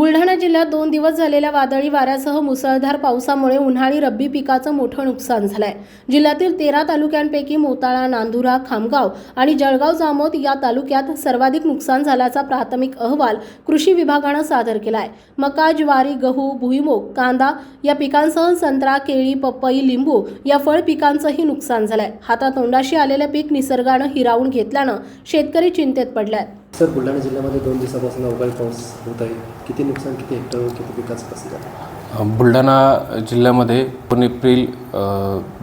बुलढाणा जिल्ह्यात दोन दिवस झालेल्या वादळी वाऱ्यासह मुसळधार पावसामुळे उन्हाळी रब्बी पिकाचं मोठं नुकसान झालंय. जिल्ह्यातील तेरा तालुक्यांपैकी मोताळा नांदुरा खामगाव आणि जळगाव जामोद या तालुक्यात सर्वाधिक नुकसान झाल्याचा प्राथमिक अहवाल कृषी विभागानं सादर केलाय. मका ज्वारी गहू भुईमूग कांदा या पिकांसह संत्रा केळी पपई लिंबू या फळ पिकांचंही नुकसान झालंय. हातातोंडाशी आलेलं पीक निसर्गानं हिरावून घेतल्यानं शेतकरी चिंतेत पडल्यात सर बुलढाणा जिल्ह्यामध्ये दोन दिवसापासून अवकाळी पाऊस होत आहे. किती नुकसान किती हेक्टर किती पिकाचं कसं झालं बुलढाणा जिल्ह्यामध्ये दोन एप्रिल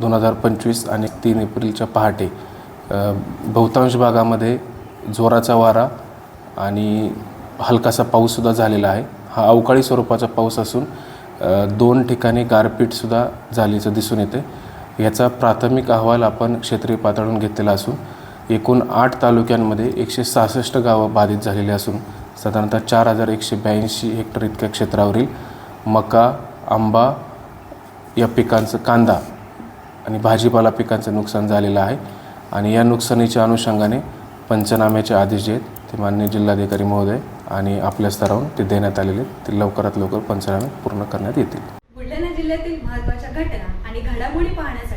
दोन हजार पंचवीस आणि तीन एप्रिलच्या पहाटे बहुतांश भागामध्ये जोराचा वारा आणि हलकासा पाऊससुद्धा झालेला आहे. हा अवकाळी स्वरूपाचा पाऊस असून दोन ठिकाणी गारपीटसुद्धा झाल्याचं दिसून येते. याचा प्राथमिक अहवाल आपण क्षेत्रीय पातळून घेतलेला असून एकूण आठ तालुक्यांमध्ये एकशे सहासष्ट गावं बाधित झालेली असून साधारणतः चार हजार एकशे ब्याऐंशी हेक्टर इतक्या क्षेत्रावरील मका आंबा या पिकांचं कांदा आणि भाजीपाला पिकांचं नुकसान झालेलं आहे. आणि या नुकसानीच्या अनुषंगाने पंचनाम्याचे आदेश जे आहेत ते माननीय जिल्हाधिकारी महोदय आणि आपल्या स्तरावरून ते देण्यात आलेले आहेत. ते लवकरात लवकर पंचनामे पूर्ण करण्यात येतील. बुलढाणा जिल्ह्यातील महत्त्वाच्या घटना आणि घडामोडी पाहण्यासाठी